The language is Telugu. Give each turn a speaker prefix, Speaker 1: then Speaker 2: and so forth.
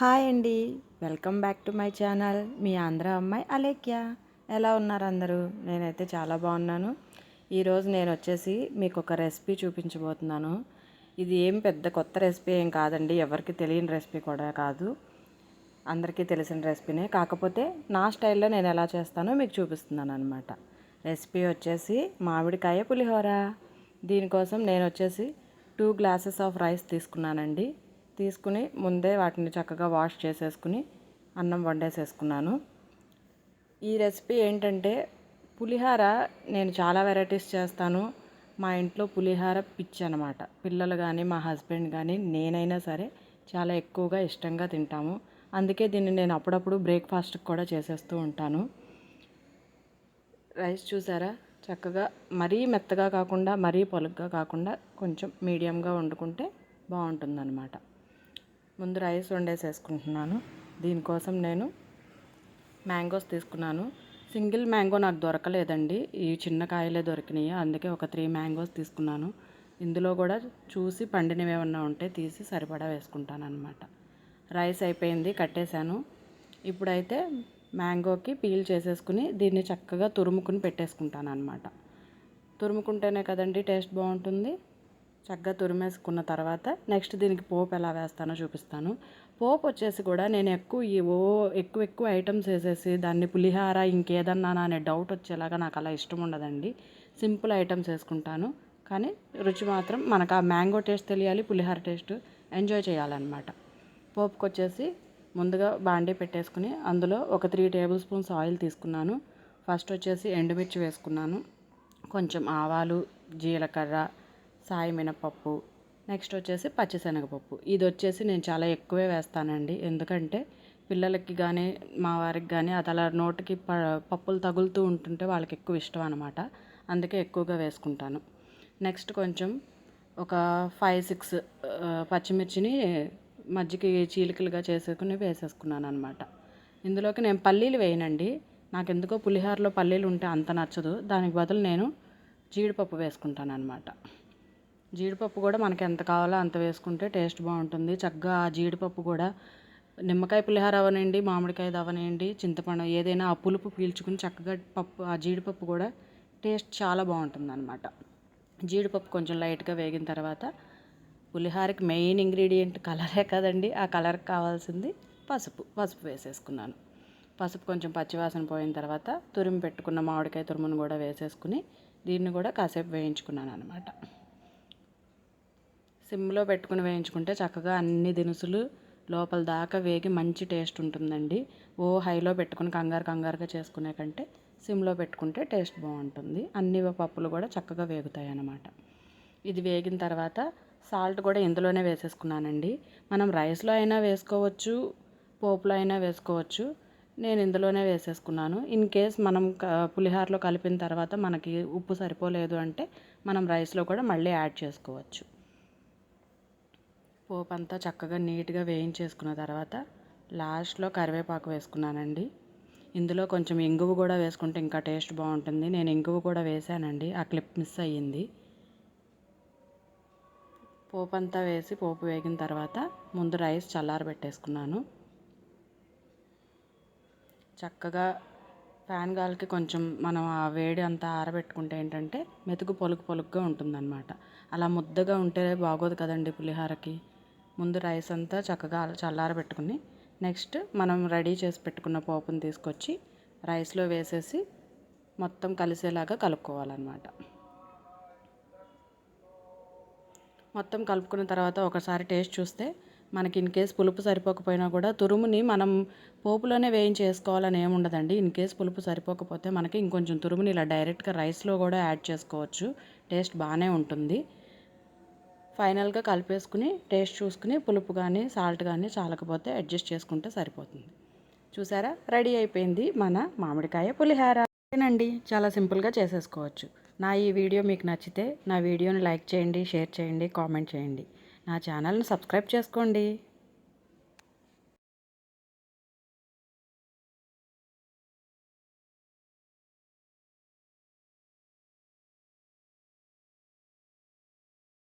Speaker 1: హాయ్ అండి. Welcome back to my channel. మీ ఆంధ్ర అమ్మాయి అలేఖ్య. ఎలా ఉన్నారు అందరూ? నేనైతే చాలా బాగున్నాను. ఈరోజు నేను వచ్చేసి మీకు ఒక రెసిపీ చూపించబోతున్నాను. ఇది ఏం పెద్ద కొత్త రెసిపీ ఏం కాదండి. ఎవరికి తెలియని రెసిపీ కూడా కాదు. అందరికీ తెలిసిన రెసిపీనే. కాకపోతే నా స్టైల్లో నేను ఎలా చేస్తానో మీకు చూపిస్తున్నాను అనమాట రెసిపీ వచ్చేసి మామిడికాయ పులిహోర. దీనికోసం నేను వచ్చేసి టూ గ్లాసెస్ ఆఫ్ రైస్ తీసుకున్నానండి. తీసుకుని ముందే వాటిని చక్కగా వాష్ చేసేసుకుని అన్నం వండేసేసుకున్నాను. ఈ రెసిపీ ఏంటంటే పులిహార నేను చాలా వెరైటీస్ చేస్తాను. మా ఇంట్లో పులిహార పిచ్చి అనమాట పిల్లలు కానీ మా హస్బెండ్ కానీ నేనైనా సరే చాలా ఎక్కువగా ఇష్టంగా తింటాము. అందుకే దీన్ని నేను అప్పుడప్పుడు బ్రేక్ఫాస్ట్కి కూడా చేసేస్తూ ఉంటాను. రైస్ చూసారా? చక్కగా మరీ మెత్తగా కాకుండా మరీ పొలుగ్గా కాకుండా కొంచెం మీడియంగా వండుకుంటే బాగుంటుందన్నమాట. ముందు రైస్ వండేసేసుకుంటున్నాను. దీనికోసం నేను మ్యాంగోస్ తీసుకున్నాను. సింగిల్ మ్యాంగో నాకు దొరకలేదండి. ఈ చిన్న కాయలే దొరికినాయి. అందుకే ఒక త్రీ మ్యాంగోస్ తీసుకున్నాను. ఇందులో కూడా చూసి పండినవి ఏమన్నా ఉంటే తీసి సరిపడా వేసుకుంటాను అనమాట రైస్ అయిపోయింది కట్టేశాను. ఇప్పుడైతే మ్యాంగోకి పీల్ చేసేసుకుని దీన్ని చక్కగా తురుముకుని పెట్టేసుకుంటాను అనమాట తురుముకుంటేనే కదండి టేస్ట్ బాగుంటుంది. చక్కగా తురిమేసుకున్న తర్వాత నెక్స్ట్ దీనికి పోపు ఎలా వేస్తానో చూపిస్తాను. పోపు వచ్చేసి కూడా నేను ఎక్కువ ఈ ఓ ఎక్కువ ఎక్కువ ఐటమ్స్ వేసేసి దాన్ని పులిహార ఇంకేదన్నా అనే డౌట్ వచ్చేలాగా నాకు అలా ఇష్టం ఉండదండి. సింపుల్ ఐటమ్స్ వేసుకుంటాను. కానీ రుచి మాత్రం మనకు ఆ మ్యాంగో టేస్ట్ తెలియాలి పులిహార టేస్ట్ ఎంజాయ్ చేయాలన్నమాట. పోపుకి వచ్చేసి ముందుగా బాండీ పెట్టేసుకుని అందులో ఒక త్రీ టేబుల్ స్పూన్స్ ఆయిల్ తీసుకున్నాను. ఫస్ట్ వచ్చేసి ఎండుమిర్చి వేసుకున్నాను. కొంచెం ఆవాలు జీలకర్ర సాయి మినపప్పు నెక్స్ట్ వచ్చేసి పచ్చిశనగపప్పు. ఇది వచ్చేసి నేను చాలా ఎక్కువే వేస్తానండి. ఎందుకంటే పిల్లలకి కానీ మా వారికి కానీ అది అలా నోటికి ప పప్పులు తగులుతూ ఉంటుంటే వాళ్ళకి ఎక్కువ ఇష్టం అనమాట అందుకే ఎక్కువగా వేసుకుంటాను. నెక్స్ట్ కొంచెం ఒక ఫైవ్ సిక్స్ పచ్చిమిర్చిని మజ్జిగ చీలికలుగా చేసుకుని వేసేసుకున్నాను అనమాట ఇందులోకి నేను పల్లీలు వేయనండి. నాకు ఎందుకో పులిహోరలో పల్లీలు ఉంటే అంత నచ్చదు. దానికి బదులు నేను జీడిపప్పు వేసుకుంటాను అనమాట జీడిపప్పు కూడా మనకి ఎంత కావాలో అంత వేసుకుంటే టేస్ట్ బాగుంటుంది. చక్కగా ఆ జీడిపప్పు కూడా నిమ్మకాయ పులిహార అవనండి మామిడికాయ అవనండి చింతపండు ఏదైనా ఆ పులుపు పీల్చుకుని చక్కగా పప్పు ఆ జీడిపప్పు కూడా టేస్ట్ చాలా బాగుంటుంది అనమాట జీడిపప్పు కొంచెం లైట్గా వేగిన తర్వాత పులిహారకి మెయిన్ ఇంగ్రీడియంట్ కలరే కదండి. ఆ కలర్కి కావాల్సింది పసుపు. పసుపు వేసేసుకున్నాను. పసుపు కొంచెం పచ్చివాసన పోయిన తర్వాత తురిమి పెట్టుకున్న మామిడికాయ తురుమును కూడా వేసేసుకుని దీన్ని కూడా కాసేపు వేయించుకున్నాను అనమాట సిమ్లో పెట్టుకుని వేయించుకుంటే చక్కగా అన్ని దినుసులు లోపల దాకా వేగి మంచి టేస్ట్ ఉంటుందండి. ఓ హైలో పెట్టుకుని కంగారు కంగారుగా చేసుకునే కంటే సిమ్లో పెట్టుకుంటే టేస్ట్ బాగుంటుంది. అన్ని పప్పులు కూడా చక్కగా వేగుతాయి అన్నమాట ఇది వేగిన తర్వాత సాల్ట్ కూడా ఇందులోనే వేసేసుకున్నానండి. మనం రైస్లో అయినా వేసుకోవచ్చు పోపులో అయినా వేసుకోవచ్చు. నేను ఇందులోనే వేసేసుకున్నాను. ఇన్ కేస్ మనం పులిహారలో కలిపిన తర్వాత మనకి ఉప్పు సరిపోలేదు అంటే మనం రైస్లో కూడా మళ్ళీ యాడ్ చేసుకోవచ్చు. పోపు అంతా చక్కగా నీట్గా వేయించేసుకున్న తర్వాత లాస్ట్లో కరివేపాకు వేసుకున్నానండి. ఇందులో కొంచెం ఇంగువ కూడా వేసుకుంటే ఇంకా టేస్ట్ బాగుంటుంది. నేను ఇంగువ కూడా వేసానండి. ఆ క్లిప్ మిస్ అయ్యింది. పోపు అంతా వేసి పోపు వేగిన తర్వాత ముందు రైస్ చల్లారబెట్టేసుకున్నాను. చక్కగా ఫ్యాన్ గాలికి కొంచెం మనం ఆ వేడి అంతా ఆరబెట్టుకుంటే ఏంటంటే మెతుకు పొలుగు పొలుగ్గా ఉంటుందన్నమాట. అలా ముద్దగా ఉంటే బాగోదు కదండి పులిహారకి. ముందు రైస్ అంతా చక్కగా చల్లారబెట్టుకుని నెక్స్ట్ మనం రెడీ చేసి పెట్టుకున్న పోపుని తీసుకొచ్చి రైస్లో వేసేసి మొత్తం కలిసేలాగా కలుపుకోవాలన్నమాట. మొత్తం కలుపుకున్న తర్వాత ఒకసారి టేస్ట్ చూస్తే మనకి ఇన్ కేస్ పులుపు సరిపోకపోయినా కూడా తురుముని మనం పోపులోనే వేయించి వేసుకోవాలని ఏముండదండి ఇన్ కేస్ పులుపు సరిపోకపోతే మనకి ఇంకొంచెం తురుముని ఇలా డైరెక్ట్గా రైస్లో కూడా యాడ్ చేసుకోవచ్చు. టేస్ట్ బాగానే ఉంటుంది. ఫైనల్గా కలిపేసుకుని టేస్ట్ చూసుకుని పులుపు కానీ సాల్ట్ కానీ చాలకపోతే అడ్జస్ట్ చేసుకుంటే సరిపోతుంది. చూసారా? రెడీ అయిపోయింది మన మామిడికాయ పులిహార. అండి చాలా సింపుల్గా చేసేసుకోవచ్చు. నా ఈ వీడియో మీకు నచ్చితే నా వీడియోని లైక్ చేయండి షేర్ చేయండి కామెంట్ చేయండి. నా ఛానల్ని సబ్స్క్రైబ్ చేసుకోండి.